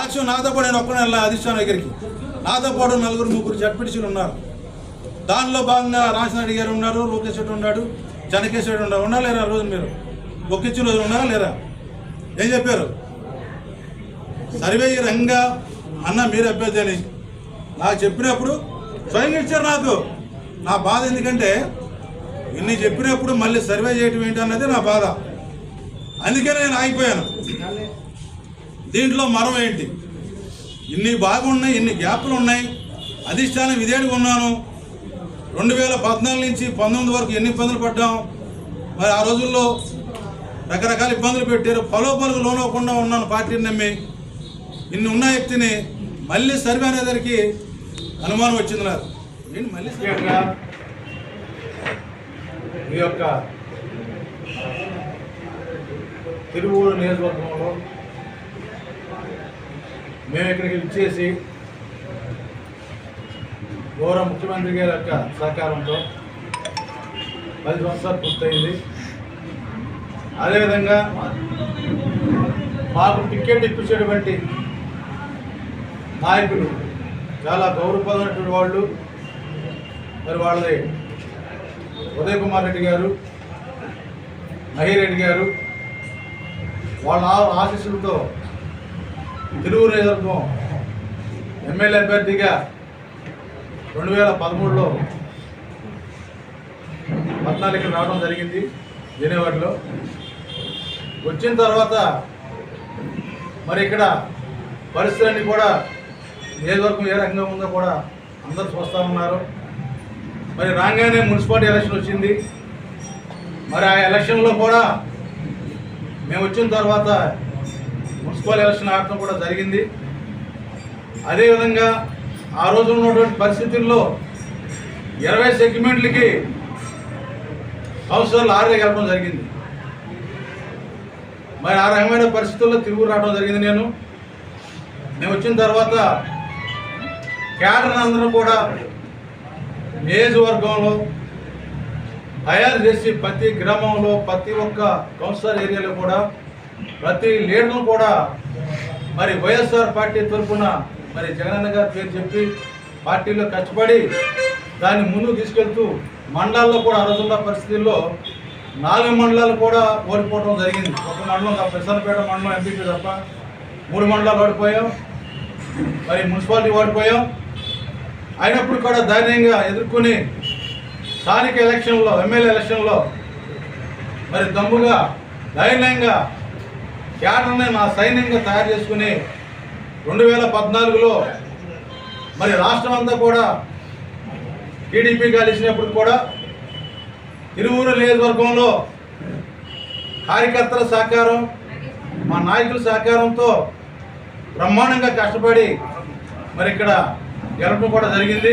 సాక్ష్యం నాతో పాటు నేను ఒక్కడే వెళ్ళా అధిష్టానం దగ్గరికి. నాతో పాటు నలుగురు ముగ్గురు జడ్పిడిచులు ఉన్నారు. దానిలో భాగంగా రాజనాథ్ గారు ఉన్నారు లోకేష్ రెడ్డి ఉన్నాడు జనకేష్ రెడ్డి ఉన్నారు. ఉన్నా లేరా ఆ రోజు మీరు? ఒక్కిచ్చిన రోజు ఉన్నారా లేరా? ఏం చెప్పారు? సర్వే రంగా అన్న మీరు అభ్యర్థి అని నాకు చెప్పినప్పుడు స్వయంగా ఇచ్చారు నాకు. నా బాధ ఎందుకంటే ఇన్ని చెప్పినప్పుడు మళ్ళీ సర్వే చేయటం ఏంటి అన్నది నా బాధ. అందుకే నేను ఆగిపోయాను. దీంట్లో మరం ఏంటి? ఇన్ని బాగున్నాయి ఇన్ని గ్యాప్లు ఉన్నాయి. అధిష్టానం ఇదేడికి ఉన్నాను రెండు వేల పద్నాలుగు నుంచి పంతొమ్మిది వరకు ఎన్ని ఇబ్బందులు పడ్డాం? మరి ఆ రోజుల్లో రకరకాల ఇబ్బందులు పెట్టారు. పలుకు లోనవకుండా ఉన్నాను పార్టీని నమ్మి. ఇన్ని ఉన్న వ్యక్తిని మళ్ళీ సర్వే అనేదానికి అనుమానం వచ్చింది నాకు. నేను మళ్ళీ మీ ఈ యొక్క తిరువూరు నియోజకవర్గంలో మేము ఇక్కడికి ఇచ్చేసి గౌరవ ముఖ్యమంత్రి గారి యొక్క సహకారంతో పది సంవత్సరాలు పూర్తయింది. అదేవిధంగా మాకు టికెట్ ఇప్పించేటువంటి నాయకులు చాలా గౌరవపడినటువంటి వాళ్ళు. మరి వాళ్ళది ఉదయ్ కుమార్ రెడ్డి గారు మహిరెడ్డి గారు వాళ్ళ ఆశీస్సులతో తిరువురు నియోజకవర్గం ఎమ్మెల్యే అభ్యర్థిగా రెండు వేల పదమూడులో పద్నాలుగు రావడం జరిగింది విజయవాడలో. వచ్చిన తర్వాత మరి ఇక్కడ పరిస్థితులన్నీ కూడా నియోజకవర్గం ఏ రకంగా ఉందో కూడా అందరూ చూస్తూ ఉన్నారు. మరి రాగానే మున్సిపాలిటీ ఎలక్షన్ వచ్చింది. మరి ఆ ఎలక్షన్లో కూడా మేము వచ్చిన తర్వాత మున్సిపల్ ఎలక్షన్ ఆడటం కూడా జరిగింది. అదేవిధంగా ఆ రోజు ఉన్నటువంటి పరిస్థితుల్లో ఇరవై సెగ్మెంట్లకి కౌన్సిలర్లు ఆరుగా గెలపడం జరిగింది. మరి ఆ రకమైన పరిస్థితుల్లో తిరుగు రావడం జరిగింది నేను. నేను వచ్చిన తర్వాత క్యాడర్ అందరూ కూడా నియోజకవర్గంలో తయారు చేసి ప్రతి గ్రామంలో ప్రతి ఒక్క కౌన్సిలర్ ఏరియాలో కూడా ప్రతి లీడర్లు కూడా మరి వైఎస్ఆర్ పార్టీ తరఫున మరి జగనన్న గారి పేరు చెప్పి పార్టీలో కష్టపడి దాన్ని ముందుకు తీసుకెళ్తూ మండలాల్లో కూడా ఆ పరిస్థితుల్లో నాలుగు మండలాలు కూడా ఓడిపోవడం జరిగింది. ఒక మండలం తప్ప మండలం ఎంపీపీ తప్ప మూడు మండలాలు ఓడిపోయాం. మరి మున్సిపాలిటీ ఓడిపోయాం. అయినప్పుడు కూడా ధైర్యంగా ఎదుర్కొని స్థానిక ఎలక్షన్లో ఎమ్మెల్యే ఎలక్షన్లో మరి దమ్ముగా ధైర్యంగా క్యాడర్ని నా సైన్యంగా తయారు చేసుకుని రెండు వేల పద్నాలుగులో మరి రాష్ట్రం అంతా కూడా టీడీపీ కలిసినప్పుడు కూడా తిరువురు నియోజకవర్గంలో కార్యకర్తల సహకారం మా నాయకుల సహకారంతో బ్రహ్మాండంగా కష్టపడి మరి ఇక్కడ గెలపడం కూడా జరిగింది.